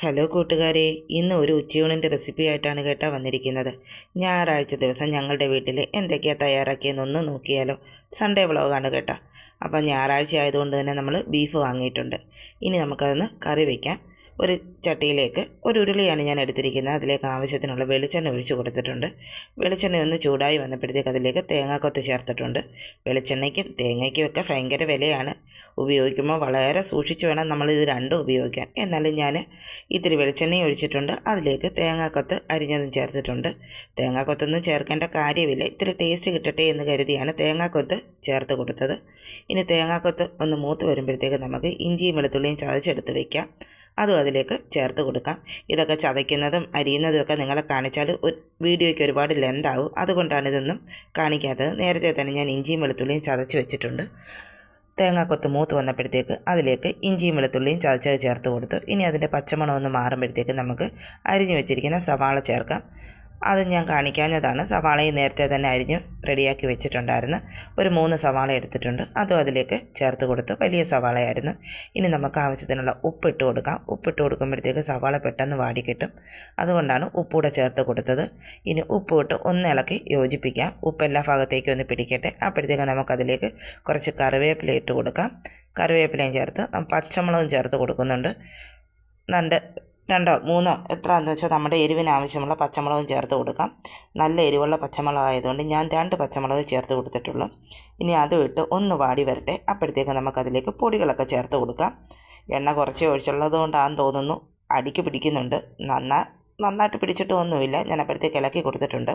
Hello കൂട്ടുകാരെ ഇന്ന് ഒരു ഉച്ചയൂണിന്റെ റെസിപ്പി ആയിട്ടാണ് കേട്ടാ വന്നിരിക്കുന്നത്. ഞായറാഴ്ച ദിവസം ഞങ്ങളുടെ വീട്ടിൽ എന്തൊക്കെയാണ് തയ്യാറാക്കിയെന്നൊന്ന് നോക്കിയാലോ. സൺഡേ വ്ളോഗാണ് കേട്ടോ. അപ്പോൾ ഞായറാഴ്ച ആയതുകൊണ്ട് തന്നെ നമ്മൾ ബീഫ് വാങ്ങിയിട്ടുണ്ട്. ഇനി നമുക്കതൊന്ന് കറി വയ്ക്കാം ഒരു ചട്ടിയിലേക്ക് ഒരു ഉരുളിയാണ് ഞാൻ എടുത്തിരിക്കുന്നത്. അതിലേക്ക് ആവശ്യത്തിനുള്ള വെളിച്ചെണ്ണ ഒഴിച്ചു കൊടുത്തിട്ടുണ്ട്. വെളിച്ചെണ്ണ ഒന്ന് ചൂടായി വന്നപ്പോഴത്തേക്ക് അതിലേക്ക് തേങ്ങാക്കൊത്ത് ചേർത്തിട്ടുണ്ട്. വെളിച്ചെണ്ണയ്ക്കും തേങ്ങയ്ക്കും ഒക്കെ ഭയങ്കര വിലയാണ്. ഉപയോഗിക്കുമ്പോൾ വളരെ സൂക്ഷിച്ച് വേണം നമ്മൾ ഇത് രണ്ടും ഉപയോഗിക്കാൻ. എന്നാലും ഞാൻ ഇത്തിരി വെളിച്ചെണ്ണയും ഒഴിച്ചിട്ടുണ്ട്. അതിലേക്ക് തേങ്ങാക്കൊത്ത് അരിഞ്ഞതും ചേർത്തിട്ടുണ്ട്. തേങ്ങാക്കൊത്തൊന്നും ചേർക്കേണ്ട കാര്യമില്ല. ഇത്തിരി ടേസ്റ്റ് കിട്ടട്ടെ എന്ന് കരുതിയാണ് തേങ്ങാക്കൊത്ത് ചേർത്ത് കൊടുത്തത്. ഇനി തേങ്ങാക്കൊത്ത് ഒന്ന് മൂത്ത് വരുമ്പോഴത്തേക്ക് നമുക്ക് ഇഞ്ചിയും വെളുത്തുള്ളിയും ചതച്ചെടുത്ത് വയ്ക്കാം അതും അതിലേക്ക് ചേർത്ത് കൊടുക്കാം. ഇതൊക്കെ ചതയ്ക്കുന്നതും അരിയുന്നതും ഒക്കെ നിങ്ങളെ കാണിച്ചാൽ വീഡിയോയ്ക്ക് ഒരുപാട് ലെന്താവും അതുകൊണ്ടാണ് ഇതൊന്നും കാണിക്കാത്തത്. നേരത്തെ തന്നെ ഞാൻ ഇഞ്ചിയും വെളുത്തുള്ളിയും ചതച്ച് വെച്ചിട്ടുണ്ട്. തേങ്ങാക്കൊത്ത് മൂത്ത് വന്നപ്പോഴത്തേക്ക് അതിലേക്ക് ഇഞ്ചിയും വെളുത്തുള്ളിയും ചതച്ചത് ചേർത്ത് കൊടുത്തു. ഇനി അതിന്റെ പച്ചമണം മാറുമ്പോഴത്തേക്ക് നമുക്ക് അരിഞ്ഞു വെച്ചിരിക്കുന്ന സവാള ചേർക്കാം. അത് ഞാൻ കാണിക്കാഞ്ഞതാണ്. സവാളയും നേരത്തെ തന്നെ അരിഞ്ഞ് റെഡിയാക്കി വെച്ചിട്ടുണ്ടായിരുന്നു. ഒരു മൂന്ന് സവാള എടുത്തിട്ടുണ്ട്. അതും അതിലേക്ക് ചേർത്ത് കൊടുത്തു. വലിയ സവാളയായിരുന്നു. ഇനി നമുക്ക് ആവശ്യത്തിനുള്ള ഉപ്പിട്ട് കൊടുക്കാം. ഉപ്പിട്ട് കൊടുക്കുമ്പോഴത്തേക്ക് സവാള പെട്ടെന്ന് വാടി കിട്ടും അതുകൊണ്ടാണ് ഉപ്പൂടെ ചേർത്ത് കൊടുത്തത്. ഇനി ഉപ്പ് ഇട്ട് ഒന്ന് ഇളക്കി യോജിപ്പിക്കാം. ഉപ്പ് എല്ലാ ഭാഗത്തേക്കും ഒന്ന് പിടിക്കട്ടെ. അപ്പോഴത്തേക്ക് നമുക്കതിലേക്ക് കുറച്ച് കറിവേപ്പില ഇട്ട് കൊടുക്കാം. കറിവേപ്പിലയും ചേർത്ത് പച്ചമുളകും ചേർത്ത് കൊടുക്കുന്നുണ്ട്. രണ്ട് രണ്ടോ മൂന്നോ എത്രയാണെന്ന് വെച്ചാൽ നമ്മുടെ എരിവിന് ആവശ്യമുള്ള പച്ചമുളകും ചേർത്ത് കൊടുക്കാം. നല്ല എരിവുള്ള പച്ചമുളക് ആയതുകൊണ്ട് ഞാൻ രണ്ട് പച്ചമുളക് ചേർത്ത് കൊടുത്തിട്ടുള്ളൂ. ഇനി അതും ഇട്ട് ഒന്ന് വാടി വരട്ടെ. അപ്പോഴത്തേക്ക് നമുക്കതിലേക്ക് പൊടികളൊക്കെ ചേർത്ത് കൊടുക്കാം. എണ്ണ കുറച്ച് ഒഴിച്ചുള്ളത് കൊണ്ടാണെന്ന് തോന്നുന്നു അടിക്ക് പിടിക്കുന്നുണ്ട്. നന്നാ നന്നായിട്ട് പിടിച്ചിട്ടൊന്നുമില്ല ഞാൻ അപ്പോഴത്തേക്ക് ഇളക്കി കൊടുത്തിട്ടുണ്ട്.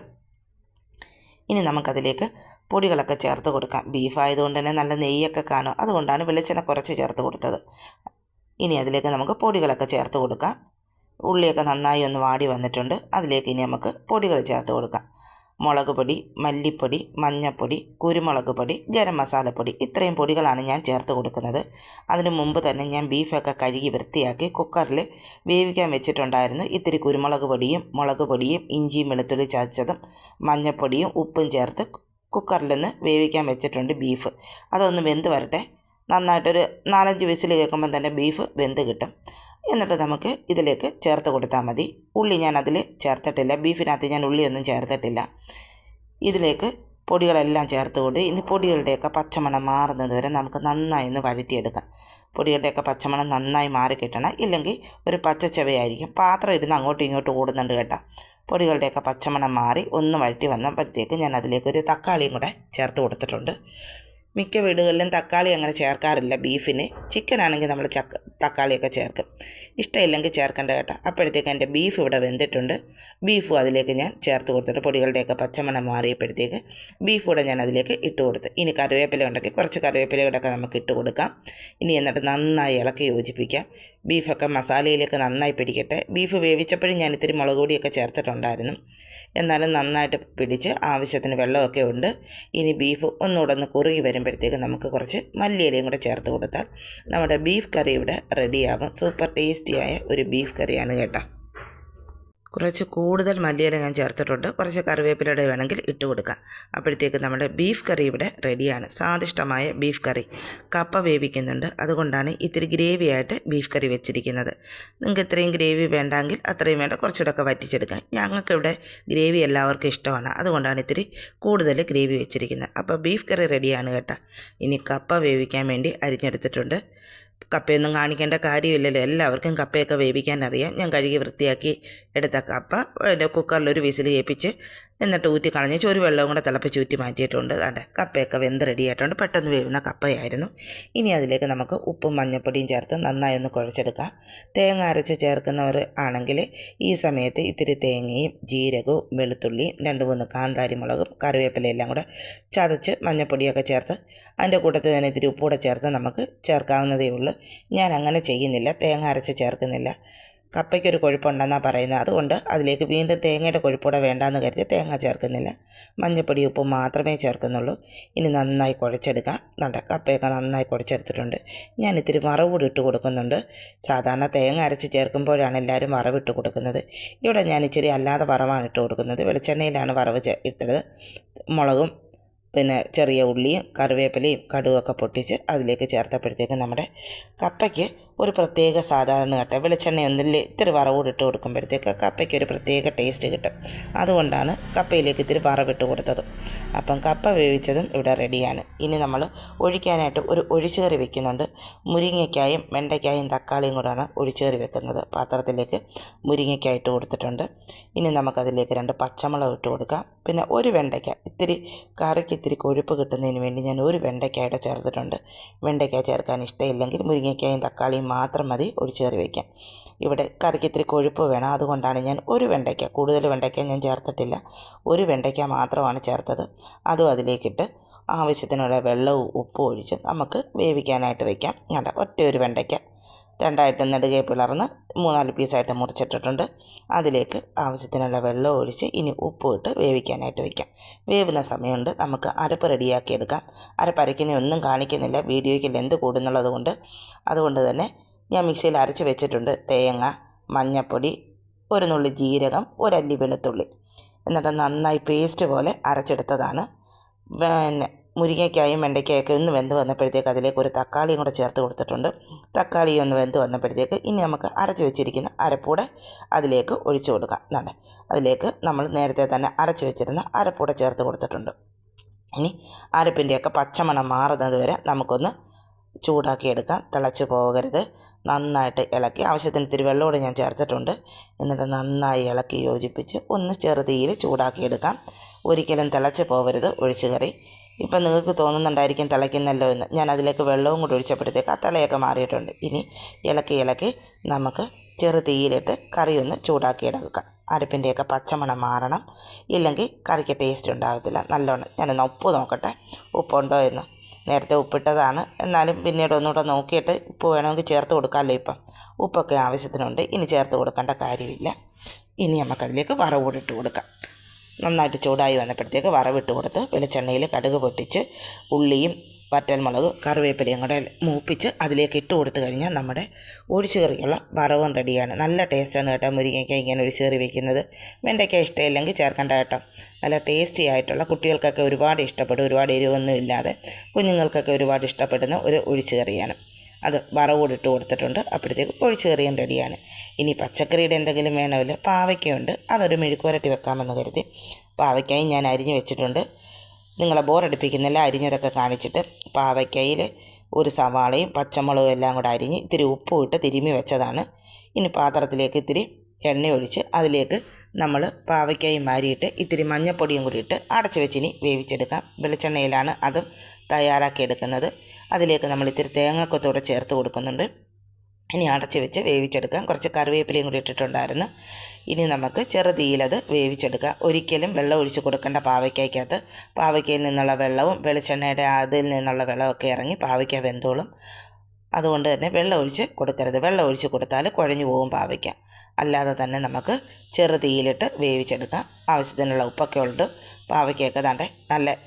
ഇനി നമുക്കതിലേക്ക് പൊടികളൊക്കെ ചേർത്ത് കൊടുക്കാം. ബീഫ് ആയതുകൊണ്ട് തന്നെ നല്ല നെയ്യൊക്കെ കാണും. അതുകൊണ്ടാണ് വെളിച്ചെണ്ണ കുറച്ച് ചേർത്ത് കൊടുത്തത്. ഇനി അതിലേക്ക് നമുക്ക് പൊടികളൊക്കെ ചേർത്ത് കൊടുക്കാം. ഉള്ളിയൊക്കെ നന്നായി ഒന്ന് വാടി വന്നിട്ടുണ്ട്. അതിലേക്ക് ഇനി നമുക്ക് പൊടികൾ ചേർത്ത് കൊടുക്കാം. മുളക് പൊടി മല്ലിപ്പൊടി മഞ്ഞൾപ്പൊടി കുരുമുളക് പൊടി ഗരം മസാലപ്പൊടി ഇത്രയും പൊടികളാണ് ഞാൻ ചേർത്ത് കൊടുക്കുന്നത്. അതിന് മുമ്പ് തന്നെ ഞാൻ ബീഫൊക്കെ കഴുകി വൃത്തിയാക്കി കുക്കറിൽ വേവിക്കാൻ വെച്ചിട്ടുണ്ടായിരുന്നു. ഇത്തിരി കുരുമുളക് പൊടിയും മുളക് പൊടിയും ഇഞ്ചിയും വെളുത്തുള്ളി ചതച്ചതും മഞ്ഞൾപ്പൊടിയും ഉപ്പും ചേർത്ത് കുക്കറിലൊന്ന് വേവിക്കാൻ വെച്ചിട്ടുണ്ട് ബീഫ്. അതൊന്ന് വെന്ത് വരട്ടെ. നന്നായിട്ടൊരു നാലഞ്ച് വിസിൽ കേൾക്കുമ്പം തന്നെ ബീഫ് വെന്ത് കിട്ടും. എന്നിട്ട് നമുക്ക് ഇതിലേക്ക് ചേർത്ത് കൊടുത്താൽ മതി. ഉള്ളി ഞാൻ അതിൽ ചേർത്തിട്ടില്ല. ബീഫിനകത്ത് ഞാൻ ഉള്ളിയൊന്നും ചേർത്തിട്ടില്ല. ഇതിലേക്ക് പൊടികളെല്ലാം ചേർത്ത് കൊണ്ട് ഇനി പൊടികളുടെയൊക്കെ പച്ചമണം മാറുന്നത് വരെ നമുക്ക് നന്നായി ഒന്ന് വഴറ്റിയെടുക്കാം. പൊടികളുടെയൊക്കെ പച്ചമണം നന്നായി മാറി കിട്ടണം. ഇല്ലെങ്കിൽ ഒരു പച്ചച്ചവയായിരിക്കും. പാത്രം ഇരുന്ന് അങ്ങോട്ടും ഇങ്ങോട്ടും ഓടുന്നുണ്ട് കേട്ടോ. പൊടികളുടെയൊക്കെ പച്ചമണം മാറി ഒന്ന് വഴറ്റി വന്നപ്പോഴത്തേക്ക് ഞാൻ അതിലേക്ക് ഒരു തക്കാളിയും കൂടെ ചേർത്ത് കൊടുത്തിട്ടുണ്ട്. മിക്ക വീടുകളിലും തക്കാളി അങ്ങനെ ചേർക്കാറില്ല ബീഫിന്. ചിക്കൻ ആണെങ്കിൽ നമ്മൾ ചക്ക തക്കാളിയൊക്കെ ചേർക്കും. ഇഷ്ടമില്ലെങ്കിൽ ചേർക്കേണ്ട കേട്ടോ. അപ്പോഴത്തേക്ക് എന്റെ ബീഫ് ഇവിടെ വെന്തിട്ടുണ്ട്. ബീഫും അതിലേക്ക് ഞാൻ ചേർത്ത് കൊടുത്തിട്ട് പൊടികളുടെയൊക്കെ പച്ചമണം മാറിയപ്പോഴത്തേക്ക് ബീഫ് കൂടെ ഞാൻ അതിലേക്ക് ഇട്ട് കൊടുത്തു. ഇനി കറിവേപ്പില ഉണ്ടെങ്കിൽ കുറച്ച് കറിവേപ്പില കൂടെ നമുക്ക് ഇട്ട് കൊടുക്കാം. ഇനി എന്നിട്ട് നന്നായി ഇളക്കി യോജിപ്പിക്കാം. ബീഫൊക്കെ മസാലയിലേക്ക് നന്നായി പിടിക്കട്ടെ. ബീഫ് വേവിച്ചപ്പോഴും ഞാൻ ഇത്തിരി മുളക് പൊടിയൊക്കെ ചേർത്തിട്ടുണ്ടായിരുന്നു. എന്നാലും നന്നായിട്ട് പിടിച്ച് ആവശ്യത്തിന് വെള്ളമൊക്കെ ഉണ്ട്. ഇനി ബീഫ് ഒന്നുകൂടെ ഒന്ന് കുറുകി വരുമ്പോഴത്തേക്ക് നമുക്ക് കുറച്ച് മല്ലിയിലയും കൂടെ ചേർത്ത് കൊടുത്താൽ നമ്മുടെ ബീഫ് കറി ഇവിടെ റെഡിയാകും സൂപ്പർ ടേസ്റ്റിയായ ഒരു ബീഫ് കറിയാണ് കേട്ടോ. കുറച്ച് കൂടുതൽ മല്ലിയില ഞാൻ ചേർത്തിട്ടുണ്ട്. കുറച്ച് കറിവേപ്പിലയുടെ വേണമെങ്കിൽ ഇട്ട് കൊടുക്കാം. അപ്പോഴത്തേക്ക് നമ്മുടെ ബീഫ് കറി ഇവിടെ റെഡിയാണ്. സ്വാദിഷ്ടമായ ബീഫ് കറി. കപ്പ വേവിക്കുന്നുണ്ട്. അതുകൊണ്ടാണ് ഇത്തിരി ഗ്രേവി ആയിട്ട് ബീഫ് കറി വെച്ചിരിക്കുന്നത്. നിങ്ങൾക്ക് ഇത്രയും ഗ്രേവി വേണ്ടെങ്കിൽ അത്രയും വേണ്ട. കുറച്ചുകൂടെയൊക്കെ വറ്റിച്ചെടുക്കാം. ഞങ്ങൾക്കിവിടെ ഗ്രേവി എല്ലാവർക്കും ഇഷ്ടമാണ്. അതുകൊണ്ടാണ് ഇത്തിരി കൂടുതൽ ഗ്രേവി വെച്ചിരിക്കുന്നത്. അപ്പോൾ ബീഫ് കറി റെഡിയാണ് കേട്ടോ. ഇനി കപ്പ വേവിക്കാൻ വേണ്ടി അരിഞ്ഞെടുത്തിട്ടുണ്ട്. കപ്പയൊന്നും കാണിക്കേണ്ട കാര്യമില്ലല്ലോ. എല്ലാവർക്കും കപ്പയൊക്കെ വേവിക്കാൻ അറിയാം. ഞാൻ കഴുകി വൃത്തിയാക്കി എടുത്ത കപ്പ പിന്നെ കുക്കറിൽ ഒരു വിസിൽ കേൾപ്പിച്ച് എന്നിട്ട് ഊറ്റി കളഞ്ഞ് ഒരു വെള്ളവും കൂടെ തിളപ്പിച്ച് ഊറ്റി മാറ്റിയിട്ടുണ്ട്. അതെ കപ്പയൊക്കെ വെന്ത് റെഡി ആയിട്ടുണ്ട്. പെട്ടെന്ന് വേവുന്ന കപ്പയായിരുന്നു. ഇനി അതിലേക്ക് നമുക്ക് ഉപ്പും മഞ്ഞൾപ്പൊടിയും ചേർത്ത് നന്നായി ഒന്ന് കുഴച്ചെടുക്കാം. തേങ്ങ അരച്ച് ചേർക്കുന്നവർ ആണെങ്കിൽ ഈ സമയത്ത് ഇത്തിരി തേങ്ങയും ജീരകവും വെളുത്തുള്ളിയും രണ്ട് മൂന്ന് കാന്താരി മുളകും കറിവേപ്പിലയെല്ലാം കൂടെ ചതച്ച് മഞ്ഞൾപ്പൊടിയൊക്കെ ചേർത്ത് അതിന്റെ കൂട്ടത്തിൽ തന്നെ ഇത്തിരി ഉപ്പൂടെ ചേർത്ത് നമുക്ക് ചേർക്കാവുന്നതേ ഉള്ളൂ. ഞാൻ അങ്ങനെ ചെയ്യുന്നില്ല. തേങ്ങ അരച്ച് ചേർക്കുന്നില്ല. കപ്പയ്ക്കൊരു കൊഴുപ്പുണ്ടെന്നാണ് പറയുന്നത്. അതുകൊണ്ട് അതിലേക്ക് വീണ്ടും തേങ്ങയുടെ കൊഴുപ്പൂടെ വേണ്ടാന്ന് കരുതി തേങ്ങ ചേർക്കുന്നില്ല. മഞ്ഞപ്പൊടി ഉപ്പ് മാത്രമേ ചേർക്കുന്നുള്ളൂ. ഇനി നന്നായി കുഴച്ചെടുക്കാം. നല്ല കപ്പയൊക്കെ നന്നായി കുഴച്ചെടുത്തിട്ടുണ്ട്. ഞാൻ ഇത്തിരി വറവ് കൂടി ഇട്ട് കൊടുക്കുന്നുണ്ട്. സാധാരണ തേങ്ങ അരച്ച് ചേർക്കുമ്പോഴാണ് എല്ലാവരും ഇട്ട് കൊടുക്കുന്നത്. ഇവിടെ ഞാൻ ഇച്ചിരി അല്ലാതെ വറവാണ് ഇട്ട് കൊടുക്കുന്നത്. വെളിച്ചെണ്ണയിലാണ് വറവ് ഇട്ടത്. മുളകും പിന്നെ ചെറിയ ഉള്ളിയും കറിവേപ്പിലയും കടുവൊക്കെ പൊട്ടിച്ച് അതിലേക്ക് ചേർത്തപ്പോഴത്തേക്ക് നമ്മുടെ കപ്പയ്ക്ക് ഒരു പ്രത്യേക സാധാരണ കേട്ടോ. വെളിച്ചെണ്ണ ഒന്നിൽ ഇത്തിരി ഇട്ട് കൊടുക്കുമ്പോഴത്തേക്ക് കപ്പയ്ക്ക് ഒരു പ്രത്യേക ടേസ്റ്റ് കിട്ടും. അതുകൊണ്ടാണ് കപ്പയിലേക്ക് ഇത്തിരി വറവിട്ട് കൊടുത്തത്. അപ്പം കപ്പ വേവിച്ചതും ഇവിടെ റെഡിയാണ് ഇനി നമ്മൾ ഒഴിക്കാനായിട്ട് ഒരു ഒഴിച്ചുകറി വെക്കുന്നുണ്ട്. മുരിങ്ങയ്ക്കായും വെണ്ടയ്ക്കായും തക്കാളിയും കൂടാണ് ഒഴിച്ചുകറി വെക്കുന്നത്. പാത്രത്തിലേക്ക് മുരിങ്ങയ്ക്കായിട്ട് കൊടുത്തിട്ടുണ്ട്. ഇനി നമുക്കതിലേക്ക് രണ്ട് പച്ചമുളക് ഇട്ട് കൊടുക്കാം. പിന്നെ ഒരു വെണ്ടയ്ക്ക. ഇത്തിരി കറിക്ക് ഇത്തിരി കൊഴുപ്പ് കിട്ടുന്നതിന് വേണ്ടി ഞാൻ ഒരു വെണ്ടയ്ക്കായിട്ട് ചേർത്തിട്ടുണ്ട്. വെണ്ടയ്ക്ക ചേർക്കാൻ ഇഷ്ടമില്ലെങ്കിൽ മുരിങ്ങയ്ക്കായും തക്കാളിയും മാത്രം മതി ഒഴിച്ചേറി വയ്ക്കാം. ഇവിടെ കറിക്ക് ഇത്തിരി കൊഴുപ്പ് വേണം അതുകൊണ്ടാണ് ഞാൻ ഒരു വെണ്ടയ്ക്ക കൂടുതൽ വെണ്ടയ്ക്ക ഞാൻ ചേർത്തിട്ടില്ല. ഒരു വെണ്ടയ്ക്ക മാത്രമാണ് ചേർത്തത്. അതും അതിലേക്കിട്ട് ആവശ്യത്തിനുള്ള വെള്ളവും ഉപ്പും ഒഴിച്ച് നമുക്ക് വേവിക്കാനായിട്ട് വയ്ക്കാം. വേണ്ട ഒറ്റ ഒരു വെണ്ടയ്ക്ക. രണ്ടായിട്ട് നെടുകെ പിളർന്ന് മൂന്നാൽ പീസായിട്ട് മുറിച്ചിട്ടിട്ടുണ്ട്. അതിലേക്ക് ആവശ്യത്തിനുള്ള വെള്ളം ഒഴിച്ച് ഇനി ഉപ്പ് ഇട്ട് വേവിക്കാനായിട്ട് വയ്ക്കാം വേവുന്ന സമയമുണ്ട്. നമുക്ക് അരപ്പ് റെഡിയാക്കി എടുക്കാം. അരപ്പരയ്ക്കുന്ന ഒന്നും കാണിക്കുന്നില്ല. വീഡിയോയ്ക്ക് ലെന്ത് കൂടുന്നുള്ളത് കൊണ്ട്. അതുകൊണ്ട് തന്നെ ഞാൻ മിക്സിയിൽ അരച്ച് വെച്ചിട്ടുണ്ട്. തേങ്ങ മഞ്ഞപ്പൊടി ഒരു നുള്ളി ജീരകം ഒരല്ലി വെളുത്തുള്ളി. എന്നിട്ട് നന്നായി പേസ്റ്റ് പോലെ അരച്ചെടുത്തതാണ്. പിന്നെ മുരിങ്ങയ്ക്കായും വെണ്ടയ്ക്കായൊക്കെ ഒന്ന് വെന്ത് വന്നപ്പോഴത്തേക്ക് അതിലേക്ക് ഒരു തക്കാളിയും കൂടെ ചേർത്ത് കൊടുത്തിട്ടുണ്ട്. തക്കാളി ഒന്ന് വെന്ത് വന്നപ്പോഴത്തേക്ക് ഇനി നമുക്ക് അരച്ച് വെച്ചിരിക്കുന്ന അരപ്പൂടെ അതിലേക്ക് ഒഴിച്ചു കൊടുക്കാം. എന്നാണ് അതിലേക്ക് നമ്മൾ നേരത്തെ തന്നെ അരച്ച് വെച്ചിരുന്ന അരപ്പൂടെ ചേർത്ത് കൊടുത്തിട്ടുണ്ട്. ഇനി അരപ്പിന്റെയൊക്കെ പച്ചമണം മാറുന്നത് വരെ നമുക്കൊന്ന് ചൂടാക്കിയെടുക്കാം തിളച്ച് പോകരുത്. നന്നായിട്ട് ഇളക്കി. ആവശ്യത്തിന് ഇത്തിരി വെള്ളമൂടെ ഞാൻ ചേർത്തിട്ടുണ്ട്. എന്നിട്ട് നന്നായി ഇളക്കി യോജിപ്പിച്ച് ഒന്ന് ചെറുതീയിൽ ചൂടാക്കിയെടുക്കാം ഒരിക്കലും തിളച്ച് പോകരുത് ഒഴിച്ചു കറി ഇപ്പം നിങ്ങൾക്ക് തോന്നുന്നുണ്ടായിരിക്കും തിളയ്ക്കുന്നല്ലോ എന്ന്. ഞാൻ അതിലേക്ക് വെള്ളവും കൂടി ഒഴിച്ചപ്പോഴത്തേക്ക് ആ തിളയൊക്കെ മാറിയിട്ടുണ്ട്. ഇനി ഇളക്കി ഇളക്കി നമുക്ക് ചെറു തീയിലിട്ട് കറി ഒന്ന് ചൂടാക്കി എടുക്കാം അരപ്പിന്റെയൊക്കെ പച്ചമണം മാറണം. ഇല്ലെങ്കിൽ കറിക്ക് ടേസ്റ്റ് ഉണ്ടാകത്തില്ല നല്ലോണം ഞാനൊന്ന് ഉപ്പ് നോക്കട്ടെ. ഉപ്പുണ്ടോ എന്ന്. നേരത്തെ ഉപ്പിട്ടതാണ്. എന്നാലും പിന്നീട് ഒന്നുകൂടെ നോക്കിയിട്ട് ഉപ്പ് വേണമെങ്കിൽ ചേർത്ത് കൊടുക്കാമല്ലോ ഇപ്പം. ഉപ്പൊക്കെ ആവശ്യത്തിനുണ്ട്. ഇനി ചേർത്ത് കൊടുക്കേണ്ട കാര്യമില്ല. ഇനി നമുക്കതിലേക്ക് വറവൂടിട്ട് കൊടുക്കാം. നന്നായിട്ട് ചൂടായി വന്നപ്പോഴത്തേക്ക് വറവിട്ട് കൊടുത്ത് വെളിച്ചെണ്ണയിൽ കടുക് പൊട്ടിച്ച് ഉള്ളിയും വറ്റൽമുളക് കറിവേപ്പിലയും കൂടെ മൂപ്പിച്ച് അതിലേക്ക് ഇട്ട് കൊടുത്തു കഴിഞ്ഞാൽ നമ്മുടെ ഒഴിച്ചു കറിക്കുള്ള വറവും റെഡിയാണ്. നല്ല ടേസ്റ്റാണ് കേട്ടോ മുരിങ്ങയ്ക്ക ഇങ്ങനെ ഒഴിച്ചു കറി വയ്ക്കുന്നത് വെണ്ടയ്ക്ക ഇഷ്ടമില്ലെങ്കിൽ ചേർക്കേണ്ട കേട്ടോ. നല്ല ടേസ്റ്റി ആയിട്ടുള്ള കുട്ടികൾക്കൊക്കെ ഒരുപാട് ഇഷ്ടപ്പെടും. ഒരുപാട് എരിവൊന്നും ഇല്ലാതെ കുഞ്ഞുങ്ങൾക്കൊക്കെ ഒരുപാട് ഇഷ്ടപ്പെടുന്ന ഒരു ഒഴിച്ചു കറിയാണ് അത് വറവോട് ഇട്ട് കൊടുത്തിട്ടുണ്ട്. അപ്പോഴത്തേക്ക് ഒഴിച്ചു കയറിയാൻ റെഡിയാണ്. ഇനി പച്ചക്കറിയുടെ എന്തെങ്കിലും വേണമല്ലോ. പാവയ്ക്കയുണ്ട്. അതൊരു മെഴുക്കുവരട്ടി വെക്കാമെന്ന് കരുതി. പാവയ്ക്കായും ഞാൻ അരിഞ്ഞു വെച്ചിട്ടുണ്ട്. നിങ്ങളെ ബോറടിപ്പിക്കുന്നില്ല. അരിഞ്ഞതൊക്കെ കാണിച്ചിട്ട് പാവയ്ക്കയിൽ ഒരു സവാളയും പച്ചമുളകും എല്ലാം കൂടെ അരിഞ്ഞ് ഇത്തിരി ഉപ്പും ഇട്ട് തിരുമ്മി വെച്ചതാണ്. ഇനി പാത്രത്തിലേക്ക് ഇത്തിരി എണ്ണ ഒഴിച്ച് അതിലേക്ക് നമ്മൾ പാവയ്ക്കായും മാരിയിട്ട് ഇത്തിരി മഞ്ഞപ്പൊടിയും കൂടി ഇട്ട് അടച്ചു വെച്ചിനി വേവിച്ചെടുക്കാം. വെളിച്ചെണ്ണയിലാണ് അതും തയ്യാറാക്കി എടുക്കുന്നത് അതിലേക്ക് നമ്മൾ ഇത്തിരി തേങ്ങക്കൊത്തോടെ ചേർത്ത് കൊടുക്കുന്നുണ്ട്. ഇനി അടച്ചു വെച്ച് വേവിച്ചെടുക്കാം. കുറച്ച് കറിവേപ്പിലയും കൂടി ഇട്ടിട്ടുണ്ടായിരുന്നു. ഇനി നമുക്ക് ചെറുതീയിലത് വേവിച്ചെടുക്കാം. ഒരിക്കലും വെള്ളം ഒഴിച്ച് കൊടുക്കേണ്ട പാവയ്ക്കകത്ത് പാവയ്ക്കയിൽ നിന്നുള്ള വെള്ളവും വെളിച്ചെണ്ണയുടെ അതിൽ നിന്നുള്ള വെള്ളമൊക്കെ ഇറങ്ങി പാവയ്ക്ക വെന്തോളും. അതുകൊണ്ട് തന്നെ വെള്ളം ഒഴിച്ച് കൊടുക്കരുത്. വെള്ളം ഒഴിച്ച് കൊടുത്താൽ കുഴഞ്ഞു പോകും പാവയ്ക്ക. അല്ലാതെ തന്നെ നമുക്ക് ചെറു തീയിലിട്ട് വേവിച്ചെടുക്കാം. ആവശ്യത്തിനുള്ള ഉപ്പൊക്കെ ഉണ്ട്. പാവയ്ക്കൊക്കെ താണ്ടെ നല്ല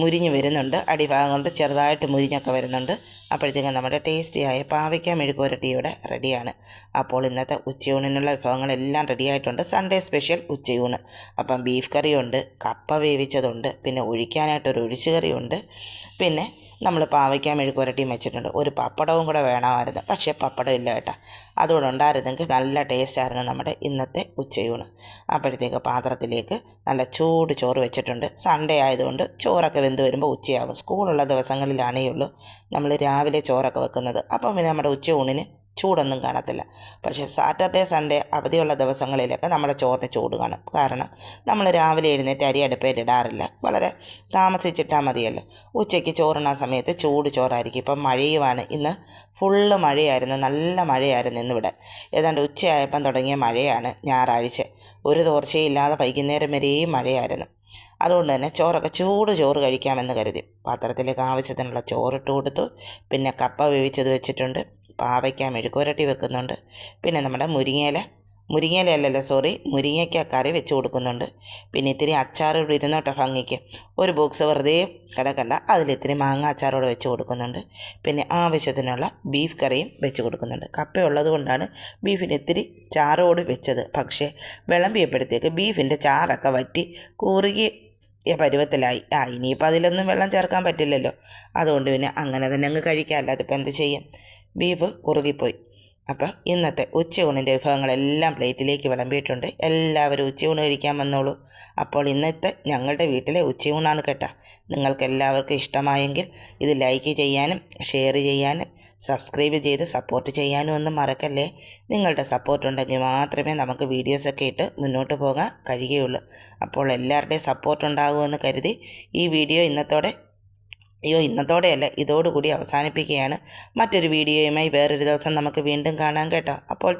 മുരിഞ്ഞ് വരുന്നുണ്ട്. അടിഭാഗം കൊണ്ട് ചെറുതായിട്ട് മുരിഞ്ഞൊക്കെ വരുന്നുണ്ട്. അപ്പോഴത്തേക്കും നമ്മുടെ ടേസ്റ്റിയായ പാവയ്ക്ക മെഴുക്കുവരട്ടി ഇവിടെ റെഡിയാണ്. അപ്പോൾ ഇന്നത്തെ ഉച്ചയൂണിനുള്ള വിഭവങ്ങളെല്ലാം റെഡിയായിട്ടുണ്ട് സൺഡേ സ്പെഷ്യൽ ഉച്ചയൂണ്. അപ്പം ബീഫ് കറിയുണ്ട് കപ്പ വേവിച്ചതുണ്ട് പിന്നെ ഒഴിക്കാനായിട്ടൊരു ഒഴിച്ചുകറിയുണ്ട് പിന്നെ നമ്മൾ പാവയ്ക്കാൻ മെഴുക്കുവരട്ടിയും വെച്ചിട്ടുണ്ട്. ഒരു പപ്പടവും കൂടെ വേണമായിരുന്നു. പക്ഷേ പപ്പടം ഇല്ല കേട്ടോ. അതുകൂടെ ഉണ്ടായിരുന്നെങ്കിൽ നല്ല ടേസ്റ്റായിരുന്നു നമ്മുടെ ഇന്നത്തെ ഉച്ചയൂണ്. അപ്പോഴത്തേക്ക് പാത്രത്തിലേക്ക് നല്ല ചൂട് ചോറ് വെച്ചിട്ടുണ്ട്. സൺഡേ ആയതുകൊണ്ട് ചോറൊക്കെ വെന്ത് വരുമ്പോൾ ഉച്ചയാകും സ്കൂളുള്ള ദിവസങ്ങളിലാണേ ഉള്ളൂ നമ്മൾ രാവിലെ ചോറൊക്കെ വെക്കുന്നത്. അപ്പം പിന്നെ നമ്മുടെ ഉച്ചയൂണിന് ചൂടൊന്നും കാണത്തില്ല. പക്ഷേ സാറ്റർഡേ സൺഡേ അവധിയുള്ള ദിവസങ്ങളിലൊക്കെ നമ്മുടെ ചോറിന് ചൂട് കാണും. കാരണം നമ്മൾ രാവിലെ എഴുന്നേറ്റ് അരി അടുപ്പയിൽ ഇടാറില്ല. വളരെ താമസിച്ചിട്ടാൽ മതിയല്ലോ. ഉച്ചയ്ക്ക് ചോറുണ്ണാൻ സമയത്ത് ചൂട് ചോറായിരിക്കും. ഇപ്പം മഴയുമാണ് ഇന്ന് ഫുള്ള് മഴയായിരുന്നു. നല്ല മഴയായിരുന്നു ഇന്നിവിടെ ഏതാണ്ട് ഉച്ചയായപ്പം തുടങ്ങിയ മഴയാണ് ഞായറാഴ്ച. ഒരു തോർച്ചയില്ലാതെ വൈകുന്നേരം വരെയും മഴയായിരുന്നു. അതുകൊണ്ട് തന്നെ ചോറൊക്കെ ചൂട് ചോറ് കഴിക്കാമെന്ന് കരുതി. പാത്രത്തിലേക്ക് ആവശ്യത്തിനുള്ള ചോറിട്ട് കൊടുത്തു. പിന്നെ കപ്പ വേവിച്ചത് വെച്ചിട്ടുണ്ട്. പാവയ്ക്ക മെഴുക്കുരട്ടി വെക്കുന്നുണ്ട്. പിന്നെ നമ്മുടെ മുരിങ്ങയില മുരിങ്ങയില അല്ലല്ലോ സോറി മുരിങ്ങയ്ക്ക കറി വെച്ച് കൊടുക്കുന്നുണ്ട്. പിന്നെ ഇത്തിരി അച്ചാർ ഇവിടെ ഇരുന്നോട്ടെ ഭംഗിക്ക്. ഒരു ബോക്സ് വെറുതെ കിടക്കണ്ട. അതിലിത്തിരി മാങ്ങ അച്ചാറോട് വെച്ച് കൊടുക്കുന്നുണ്ട്. പിന്നെ ആവശ്യത്തിനുള്ള ബീഫ് കറിയും വെച്ച് കൊടുക്കുന്നുണ്ട്. കപ്പ ഉള്ളത് കൊണ്ടാണ് ബീഫിന് ഇത്തിരി ചാറോട് വെച്ചത്. പക്ഷേ വിളമ്പിയപ്പോഴത്തേക്ക് ബീഫിന്റെ ചാറൊക്കെ വറ്റി കൂറുകി പരുവത്തിലായി. ആ ഇനിയിപ്പോൾ അതിലൊന്നും വെള്ളം ചേർക്കാൻ പറ്റില്ലല്ലോ. അതുകൊണ്ട് പിന്നെ അങ്ങനെ തന്നെ അങ്ങ് കഴിക്കാം. അല്ലാതെ ഇപ്പം എന്ത് ചെയ്യും? ബീഫ് കുറുകിപ്പോയി. അപ്പോൾ ഇന്നത്തെ ഉച്ചയൂണിന്റെ വിഭവങ്ങളെല്ലാം പ്ലേറ്റിലേക്ക് വിളമ്പിയിട്ടുണ്ട്. എല്ലാവരും ഉച്ചയൂണ് കഴിക്കാൻ വന്നോളൂ. അപ്പോൾ ഇന്നത്തെ ഞങ്ങളുടെ വീട്ടിലെ ഉച്ചയൂണാണ് കേട്ടോ. നിങ്ങൾക്ക് എല്ലാവർക്കും ഇഷ്ടമായെങ്കിൽ ഇത് ലൈക്ക് ചെയ്യാനും ഷെയർ ചെയ്യാനും സബ്സ്ക്രൈബ് ചെയ്ത് സപ്പോർട്ട് ചെയ്യാനും ഒന്നും മറക്കല്ലേ? നിങ്ങളുടെ സപ്പോർട്ട് ഉണ്ടെങ്കിൽ മാത്രമേ നമുക്ക് വീഡിയോസൊക്കെ ഇട്ട് മുന്നോട്ട് പോകാൻ കഴിയുകയുള്ളൂ. അപ്പോൾ എല്ലാവരുടെയും സപ്പോർട്ട് ഉണ്ടാകുമെന്ന് കരുതി ഈ വീഡിയോ ഇന്നത്തോടെ അയ്യോ ഇന്നത്തോടെയല്ല ഇതോടുകൂടി അവസാനിപ്പിക്കുകയാണ്. മറ്റൊരു വീഡിയോയുമായി വേറൊരു ദിവസം നമുക്ക് വീണ്ടും കാണാം കേട്ടോ. അപ്പോൾ